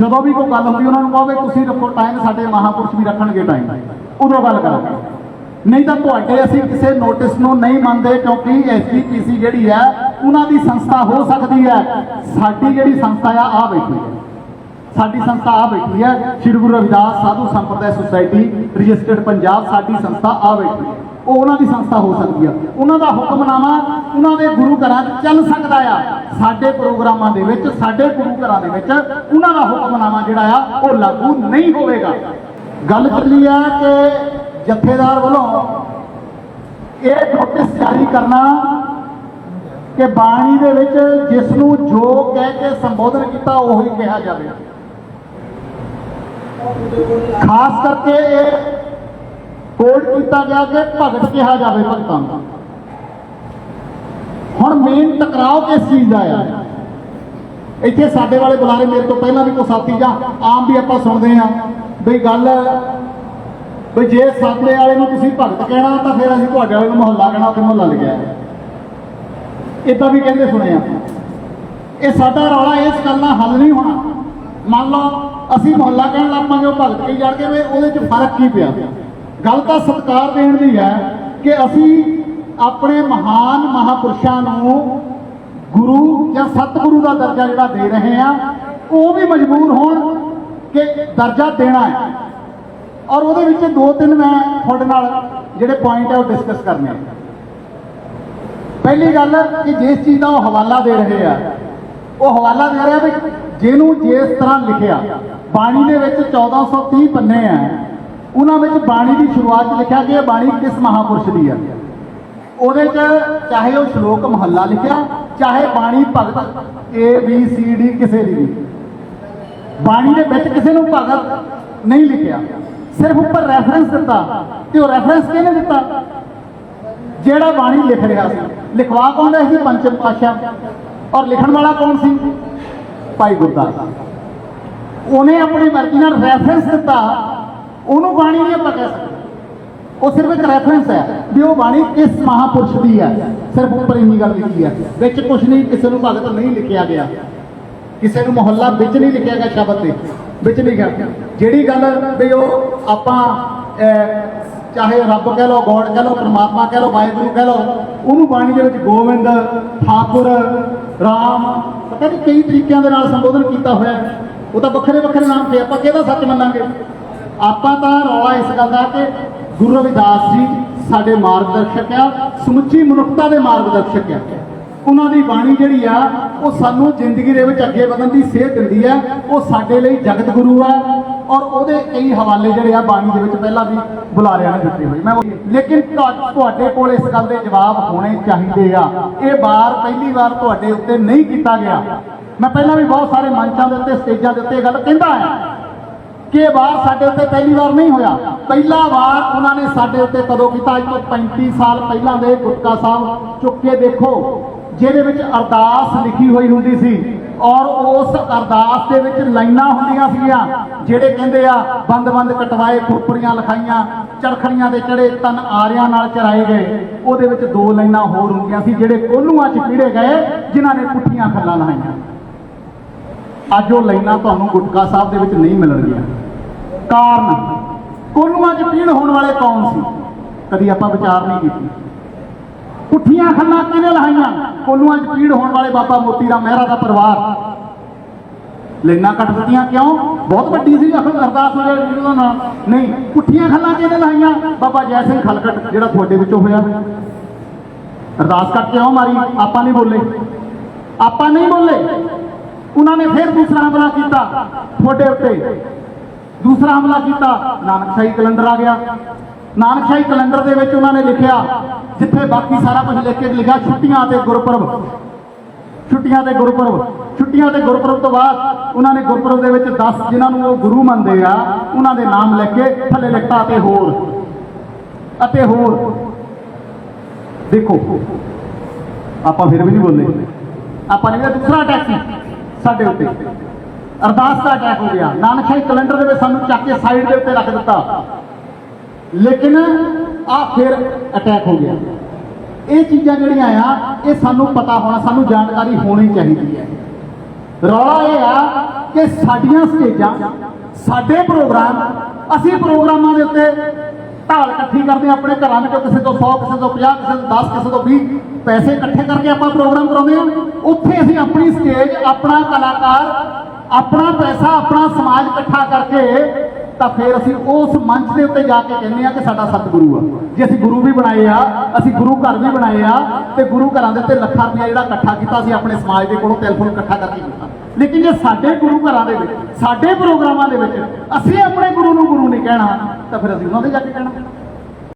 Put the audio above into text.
ਜਦੋਂ ਵੀ ਕੋਈ ਗੱਲ ਹੁੰਦੀ, ਉਹਨਾਂ ਨੂੰ ਕਹੋ ਵੀ ਤੁਸੀਂ ਰੱਖੋ ਟਾਈਮ ਸਾਡੇ ਮਹਾਪੁਰਸ਼ ਵੀ ਰੱਖਣਗੇ ਟਾਈਮ ਉਦੋਂ ਗੱਲ ਕਰਾਂਗੇ ਨਹੀਂ ਤਾਂ ਤੁਹਾਡੇ ਅਸੀਂ ਕਿਸੇ ਨੋਟਿਸ ਨੂੰ ਨਹੀਂ ਮੰਨਦੇ ਕਿਉਂਕਿ ਐਸਜੀਪੀਸੀ ਜਿਹੜੀ ਹੈ, ਉਹਨਾਂ ਦੀ ਸੰਸਥਾ ਹੋ ਸਕਦੀ ਹੈ। ਸਾਡੀ ਜਿਹੜੀ ਸੰਸਥਾ ਆ ਆ ਬੈਠੀ ਹੈ ਸਾਡੀ ਸੰਸਥਾ ਆ ਬੈਠੀ ਹੈ। ਸ਼੍ਰੀ ਗੁਰੂ ਰਵਿਦਾਸ ਸਾਧੂ ਸੰਪਰਦਾਇ ਸੁਸਾਇਟੀ, ਰਜਿਸਟਰਡ ਪੰਜਾਬ ਸਾਡੀ ਸੰਸਥਾ ਆ ਬੈਠੀ ਹੈ। ਉਹ ਉਹਨਾਂ ਦੀ ਸੰਸਥਾ ਹੋ ਸਕਦੀ ਆ। ਉਹਨਾਂ ਦਾ ਹੁਕਮਨਾਮਾ ਉਹਨਾਂ ਦੇ ਗੁਰੂ ਘਰਾਂ ਚੱਲ ਸਕਦਾ ਆ। ਸਾਡੇ ਪ੍ਰੋਗਰਾਮਾਂ ਦੇ ਵਿੱਚ, ਸਾਡੇ ਗੁਰੂ ਘਰਾਂ ਦੇ ਵਿੱਚ ਉਹਨਾਂ ਦਾ ਹੁਕਮਨਾਮਾ ਜਿਹੜਾ ਆ, ਉਹ ਲਾਗੂ ਨਹੀਂ ਹੋਵੇਗਾ। ਗੱਲ ਚੱਲੀ ਆ ਕਿ ਜਥੇਦਾਰ ਵੱਲੋਂ ਇਹ ਨੋਟਿਸ ਜਾਰੀ ਕਰਨਾ ਕਿ ਬਾਣੀ ਦੇ ਵਿੱਚ ਜਿਸ ਨੂੰ ਜੋ ਕਹਿ ਕੇ ਸੰਬੋਧਨ ਕੀਤਾ, ਉਹੀ ਕਿਹਾ ਜਾਵੇ। ਖਾਸ ਕਰਕੇ ਇਹ ਕੋਡ ਕੀਤਾ ਗਿਆ ਕਿ ਭਗਤ ਕਿਹਾ ਜਾਵੇ ਭਗਤਾਂ ਨੂੰ ਹੁਣ ਮੇਨ ਟਕਰਾਓ ਕਿਸ ਚੀਜ਼ ਦਾ ਆ? ਇੱਥੇ ਸਾਡੇ ਵਾਲੇ ਬੁਲਾਰੇ ਮੇਰੇ ਤੋਂ ਪਹਿਲਾਂ ਵੀ ਕੋਈ ਸਾਥੀ ਜਾਂ ਆਮ ਵੀ ਆਪਾਂ ਸੁਣਦੇ ਆ ਬਈ ਗੱਲ ਵੀ ਜੇ ਸਾਡੇ ਵਾਲੇ ਨੂੰ ਤੁਸੀਂ ਭਗਤ ਕਹਿਣਾ ਤਾਂ ਫਿਰ ਅਸੀਂ ਤੁਹਾਡੇ ਵਾਲੇ ਨੂੰ ਮੁਹੱਲਾ ਕਹਿਣਾ, ਉੱਥੇ ਮੁਹੱਲਾ ਲਿਖਿਆ ਇਦਾਂ ਵੀ ਕਹਿੰਦੇ ਸੁਣੇ ਆ ਇਹ ਸਾਡਾ ਰੌਲਾ ਇਸ ਗੱਲ ਨਾਲ ਹੱਲ ਨਹੀਂ ਹੋਣਾ। ਮੰਨ ਲਓ ਅਸੀਂ ਮੁਹੱਲਾ ਕਹਿਣ ਲੱਗ ਪਾਂਗੇ ਉਹ ਭਗਤ ਕੇ ਜਾਣਗੇ ਵੀ ਉਹਦੇ 'ਚ ਫ਼ਰਕ ਕੀ ਪਿਆ। ਗੱਲ ਤਾਂ ਸਤਿਕਾਰ ਦੇਣ ਦੀ ਹੈ ਕਿ ਅਸੀਂ ਆਪਣੇ ਮਹਾਨ ਮਹਾਪੁਰਸ਼ਾਂ ਨੂੰ ਗੁਰੂ ਜਾਂ ਸਤਿਗੁਰੂ ਦਾ ਦਰਜਾ ਜਿਹੜਾ ਦੇ ਰਹੇ ਆ ਉਹ ਵੀ ਮਜਬੂਰ ਹੋਣ ਕਿ ਦਰਜਾ ਦੇਣਾ ਹੈ। ਔਰ ਉਹਦੇ ਵਿੱਚ ਦੋ ਤਿੰਨ ਮੈਂ ਤੁਹਾਡੇ ਨਾਲ ਜਿਹੜੇ ਪੁਆਇੰਟ ਹੈ ਉਹ ਡਿਸਕਸ ਕਰਨੇ ਆ। ਪਹਿਲੀ ਗੱਲ ਕਿ ਜਿਸ ਚੀਜ਼ ਦਾ ਉਹ ਹਵਾਲਾ ਦੇ ਰਹੇ ਆ, ਉਹ ਹਵਾਲਾ ਦੇ ਰਿਹਾ ਵੀ ਜਿਹਨੂੰ ਜਿਸ ਤਰ੍ਹਾਂ ਲਿਖਿਆ, ਬਾਣੀ ਦੇ ਵਿੱਚ 1430 ਪੰਨੇ ਆ, ਉਹਨਾਂ ਵਿੱਚ ਬਾਣੀ ਦੀ ਸ਼ੁਰੂਆਤ 'ਚ ਲਿਖਿਆ ਕਿ ਇਹ ਬਾਣੀ ਕਿਸ ਮਹਾਪੁਰਸ਼ ਦੀ ਹੈ ਉਹਦੇ 'ਚ ਚਾਹੇ ਉਹ ਸ਼ਲੋਕ ਮਹੱਲਾ ਲਿਖਿਆ, ਚਾਹੇ ਬਾਣੀ ਭਗਤ ਏ ਬੀ ਸੀ ਡੀ ਕਿਸੇ ਦੀ ਵੀ। ਬਾਣੀ ਦੇ ਵਿੱਚ ਕਿਸੇ ਨੂੰ ਭਗਤ ਨਹੀਂ ਲਿਖਿਆ। ਸਿਰਫ ਉੱਪਰ ਰੈਫਰੈਂਸ ਦਿੱਤਾ ਤੇ ਉਹ ਰੈਫਰੈਂਸ ਕਿਹਨੇ ਦਿੱਤਾ? ਜਿਹੜਾ ਬਾਣੀ ਲਿਖ ਰਿਹਾ ਸੀ। ਲਿਖਵਾ ਕੌਣ ਰਿਹਾ ਸੀ? ਪੰਚਮ ਪਾਤਸ਼ਾਹ। ਔਰ ਲਿਖਣ ਵਾਲਾ ਕੌਣ ਸੀ? ਭਾਈ ਗੁਰਦਾਸ ਉਹਨੇ ਆਪਣੀ ਮਰਜ਼ੀ ਨਾਲ ਰੈਫਰੈਂਸ ਦਿੱਤਾ। ਉਹਨੂੰ ਬਾਣੀ ਨਹੀਂ ਆਪਾਂ ਕਹਿ ਸਕਦੇ। ਉਹ ਸਿਰਫ ਇੱਕ ਰੈਫਰੈਂਸ ਹੈ ਵੀ ਉਹ ਬਾਣੀ ਕਿਸ ਮਹਾਪੁਰਸ਼ ਦੀ ਹੈ। ਸਿਰਫ ਉੱਪਰ ਇੰਨੀ ਗੱਲ ਲਿਖੀ ਹੈ। ਵਿੱਚ ਕੁਝ ਨਹੀਂ, ਕਿਸੇ ਨੂੰ ਭਗਤ ਨਹੀਂ ਲਿਖਿਆ ਗਿਆ। ਕਿਸੇ ਨੂੰ ਮੁਹੱਲਾ ਵਿੱਚ ਨਹੀਂ ਲਿਖਿਆ ਗਿਆ ਸ਼ਬਦ ਤੇ। ਵਿੱਚ ਨਹੀਂ ਗਿਆ। ਜਿਹੜੀ ਗੱਲ ਵੀ ਉਹ ਆਪਾਂ ਚਾਹੇ ਰੱਬ ਕਹਿ ਲਓ, ਗੋਡ ਕਹਿ ਲਓ, ਪਰਮਾਤਮਾ ਕਹਿ ਲਓ, ਵਾਹਿਗੁਰੂ ਕਹਿ ਲਓ, ਉਹਨੂੰ ਬਾਣੀ ਦੇ ਵਿੱਚ ਗੋਬਿੰਦ, ਠਾਕੁਰ, ਰਾਮ, ਪਤਾ ਨਹੀਂ ਕਈ ਤਰੀਕਿਆਂ ਦੇ ਨਾਲ ਸੰਬੋਧਨ ਕੀਤਾ ਹੋਇਆ ਉਹ ਤਾਂ ਵੱਖਰੇ ਵੱਖਰੇ ਨਾਮ ਤੇ ਆਪਾਂ ਕਿਹਦਾ ਸੱਚ ਮੰਨਾਂਗੇ? ਆਪਾਂ ਤਾਂ ਰੌਲਾ ਇਸ ਗੱਲ ਦਾ ਕਿ ਗੁਰੂ ਰਵਿਦਾਸ ਜੀ ਸਾਡੇ ਮਾਰਗਦਰਸ਼ਕ ਆ, ਸਮੁੱਚੀ ਮਨੁੱਖਤਾ ਦੇ ਮਾਰਗਦਰਸ਼ਕ ਆ। ਉਹਨਾਂ ਦੀ ਬਾਣੀ ਜਿਹੜੀ ਆ, ਉਹ ਸਾਨੂੰ ਜ਼ਿੰਦਗੀ ਦੇ ਵਿੱਚ ਅੱਗੇ ਵਧਣ ਦੀ ਸੇਧ ਦਿੰਦੀ ਹੈ ਉਹ ਸਾਡੇ ਲਈ ਜਗਤ ਗੁਰੂ ਆ ਔਰ ਉਹਦੇ ਕਈ ਹਵਾਲੇ ਜਿਹੜੇ ਆ ਬਾਣੀ ਦੇ ਵਿੱਚ ਪਹਿਲਾਂ ਵੀ ਬੁਲਾਰਿਆਂ ਨੇ ਦਿੱਤੇ ਹੋਏ ਮੈਂ ਉਹ- ਲੇਕਿਨ ਤੁਹਾ- ਤੁਹਾਡੇ ਕੋਲ ਇਸ ਗੱਲ ਦੇ ਜਵਾਬ ਹੋਣੇ ਚਾਹੀਦੇ ਆ। ਇਹ ਵਾਰ ਪਹਿਲੀ ਵਾਰ ਤੁਹਾਡੇ ਉੱਤੇ ਨਹੀਂ ਕੀਤਾ ਗਿਆ। ਮੈਂ ਪਹਿਲਾਂ ਵੀ ਬਹੁਤ ਸਾਰੇ ਮੰਚਾਂ ਦੇ ਉੱਤੇ, ਸਟੇਜਾਂ ਦੇ ਉੱਤੇ ਗੱਲ ਕਹਿੰਦਾ ਹਾਂ ਕਿ ਇਹ ਵਾਰ ਸਾਡੇ ਉੱਤੇ ਪਹਿਲੀ ਵਾਰ ਨਹੀਂ ਹੋਇਆ। ਪਹਿਲਾ ਵਾਰ ਉਹਨਾਂ ਨੇ ਸਾਡੇ ਉੱਤੇ ਕਦੋਂ ਕੀਤਾ? ਅੱਜ ਤੋਂ 35 ਸਾਲ ਪਹਿਲਾਂ ਦੇ ਗੁਟਕਾ ਸਾਹਿਬ ਚੁੱਕ ਕੇ ਦੇਖੋ, ਜਿਹਦੇ ਵਿੱਚ ਅਰਦਾਸ ਲਿਖੀ ਹੋਈ ਹੁੰਦੀ ਸੀ। ਔਰ ਉਸ ਅਰਦਾਸ ਦੇ ਵਿੱਚ ਲਾਈਨਾਂ ਹੁੰਦੀਆਂ ਸੀਗੀਆਂ, ਜਿਹੜੇ ਕਹਿੰਦੇ ਆ ਬੰਦ-ਬੰਦ ਕਟਵਾਏ ਖੋਪਰੀਆਂ ਲਿਖਾਈਆਂ ਚਰਖੜੀਆਂ ਦੇ ਚੜੇ ਤਨ ਆਰਿਆਂ ਨਾਲ ਚਰਾਏ ਗਏ। ਉਹਦੇ ਵਿੱਚ ਦੋ ਲਾਈਨਾਂ ਹੋਰ ਹੁੰਦੀਆਂ ਸੀ, ਜਿਹੜੇ ਕੋਲੂਆਂ 'ਚ ਪੀੜੇ ਗਏ, ਜਿਨ੍ਹਾਂ ਨੇ ਪੁੱਠੀਆਂ ਖੱਲਾਂ ਲਾਈਆਂ। ਅੱਜ ਉਹ ਲਾਈਨਾਂ ਤੁਹਾਨੂੰ ਗੁਟਕਾ ਸਾਹਿਬ ਦੇ ਵਿੱਚ ਨਹੀਂ ਮਿਲਣਗੀਆਂ। ਕਾਰਨ ਕੋਲੂਆਂ 'ਚ ਪੀੜ ਹੋਣ ਵਾਲੇ ਕੌਣ ਸੀ? ਕਦੀ ਆਪਾਂ ਵਿਚਾਰ ਨਹੀਂ ਕੀਤੀ। ਪੁੱਠੀਆਂ ਖੱਲਾਂ ਕਿਹਨੇ ਲਾਈਆਂ। ਕੋਲੂਆਂ 'ਚ ਪੀੜ ਹੋਣ ਵਾਲੇ ਬਾਬਾ ਮੋਤੀ ਰਾਮ ਮਹਿਰਾ ਦਾ ਪਰਿਵਾਰ। ਲੈਣਾ ਕੱਟ ਦਿੱਤੀਆਂ ਕਿਉਂ? ਬਹੁਤ ਵੱਡੀ ਸੀ ਅਖਰ ਅਰਦਾਸ ਹੋ ਜਾਏ ਜਿਹਦਾ ਨਾਮ ਨਹੀਂ ਪੁੱਠੀਆਂ ਖੱਲਾਂ ਕਿਹਨੇ ਲਾਈਆਂ? ਬਾਬਾ ਜੈ ਸਿੰਘ ਖਲਕਟ ਜਿਹੜਾ ਤੁਹਾਡੇ ਵਿੱਚੋਂ ਹੋਇਆ। ਅਰਦਾਸ ਕੱਟ ਕਿਉਂ ਮਾਰੀ? ਆਪਾਂ ਨਹੀਂ ਬੋਲੇ। ਆਪਾਂ ਨਹੀਂ ਬੋਲੇ। ਉਹਨਾਂ ਨੇ ਫਿਰ ਦੂਸਰਾ ਹਮਲਾ ਕੀਤਾ ਤੁਹਾਡੇ ਉੱਤੇ। ਦੂਸਰਾ ਹਮਲਾ ਕੀਤਾ। ਨਾਨਕ ਨਾਨਕਸ਼ਾਹੀ ਕੈਲੰਡਰ ਆ ਗਿਆ। ਨਾਨਕਸ਼ਾਹੀ ਕੈਲੰਡਰ ਦੇ ਵਿੱਚ ਉਹਨਾਂ ਨੇ ਲਿਖਿਆ, ਜਿੱਥੇ ਬਾਕੀ ਸਾਰਾ ਕੁਝ ਲਿਖ ਕੇ ਲਿਖਿਆ, ਛੁੱਟੀਆਂ ਤੇ ਗੁਰਪੁਰਬ। ਛੁੱਟੀਆਂ ਤੇ ਗੁਰਪੁਰਬ। ਛੁੱਟੀਆਂ ਤੇ ਗੁਰਪੁਰਬ ਤੋਂ ਬਾਅਦ ਉਹਨਾਂ ਨੇ ਗੁਰਪੁਰਬ ਦੇ ਵਿੱਚ 10 ਜਿਨ੍ਹਾਂ ਨੂੰ ਉਹ ਗੁਰੂ ਮੰਨਦੇ ਆ, ਉਹਨਾਂ ਦੇ ਨਾਮ ਲਿਖ ਕੇ ਥੱਲੇ ਲਿਖਤਾ ਅਤੇ ਹੋਰ। ਅਤੇ ਹੋਰ। ਦੇਖੋ, ਆਪਾਂ ਫਿਰ ਵੀ ਨਹੀਂ ਬੋਲੇ ਆਪਾਂ ਨੇ ਦੂਸਰਾ ਅਟੈਕ ਸੀ ਸਾਡੇ ਉੱਤੇ। ਅਰਦਾਸ ਦਾ ਅਟੈਕ ਹੋ ਗਿਆ। ਨਾਨਕਸ਼ਾਹੀ ਕੈਲੰਡਰ ਦੇ ਵਿੱਚ ਸਾਨੂੰ ਚੱਕ ਕੇ ਸਾਈਡ ਦੇ ਉੱਤੇ ਰੱਖ ਦਿੱਤਾ। ਲੇਕਿਨ ਆ ਫਿਰ ਅਟੈਕ ਹੋ ਗਿਆ। ਇਹ ਚੀਜ਼ਾਂ ਜਿਹੜੀਆਂ ਆ, ਇਹ ਸਾਨੂੰ ਪਤਾ ਹੋਣਾ, ਸਾਨੂੰ ਜਾਣਕਾਰੀ ਹੋਣੀ ਚਾਹੀਦੀ ਹੈ। ਰੌਲਾ ਇਹ ਆ ਕਿ ਸਾਡੀਆਂ ਸਟੇਜਾਂ ਸਾਡੇ ਪ੍ਰੋਗਰਾਮ ਅਸੀਂ ਪ੍ਰੋਗਰਾਮਾਂ ਦੇ ਉੱਤੇ ਢਾਲ ਇਕੱਠੀ ਕਰਦੇ ਆਪਣੇ ਘਰਾਂ ਵਿੱਚੋਂ ਕਿਸੇ ਤੋਂ 100 ਕਿਸੇ ਤੋਂ 50 ਕਿਸੇ ਤੋਂ 10 ਕਿਸੇ ਤੋਂ 20 ਪੈਸੇ ਇਕੱਠੇ ਕਰਕੇ ਆਪਾਂ ਪ੍ਰੋਗਰਾਮ ਕਰਾਉਂਦੇ ਹਾਂ। ਉੱਥੇ ਅਸੀਂ ਆਪਣੀ ਸਟੇਜ ਆਪਣਾ ਕਲਾਕਾਰ, ਆਪਣਾ ਪੈਸਾ, ਆਪਣਾ ਸਮਾਜ ਇਕੱਠਾ ਕਰਕੇ ਤਾਂ ਫਿਰ ਅਸੀਂ ਉਸ ਮੰਚ ਦੇ ਉੱਤੇ ਜਾ ਕੇ ਕਹਿੰਦੇ ਆ ਕਿ ਸਾਡਾ ਸਤਿਗੁਰੂ ਆ। ਜੇ ਅਸੀਂ ਗੁਰੂ ਵੀ ਬਣਾਏ ਆ, ਅਸੀਂ ਗੁਰੂ ਘਰ ਵੀ ਬਣਾਏ ਆ ਤੇ ਗੁਰੂ ਘਰਾਂ ਦੇ ਉੱਤੇ ਲੱਖਾਂ ਰੁਪਇਆ ਜਿਹੜਾ ਇਕੱਠਾ ਕੀਤਾ ਅਸੀਂ ਆਪਣੇ ਸਮਾਜ ਦੇ ਕੋਲੋਂ ਟੈਲੀਫੋਨ ਇਕੱਠਾ ਕਰਕੇ ਕੀਤਾ। ਲੇਕਿਨ ਜੇ ਸਾਡੇ ਗੁਰੂ ਘਰਾਂ ਦੇ ਵਿੱਚ, ਸਾਡੇ ਪ੍ਰੋਗਰਾਮਾਂ ਦੇ ਵਿੱਚ ਅਸੀਂ ਆਪਣੇ ਗੁਰੂ ਨੂੰ ਗੁਰੂ ਨਹੀਂ ਕਹਿਣਾ, ਤਾਂ ਫਿਰ ਅਸੀਂ ਉਹਨਾਂ ਦੇ ਜਾ ਕੇ ਕਹਿਣਾ।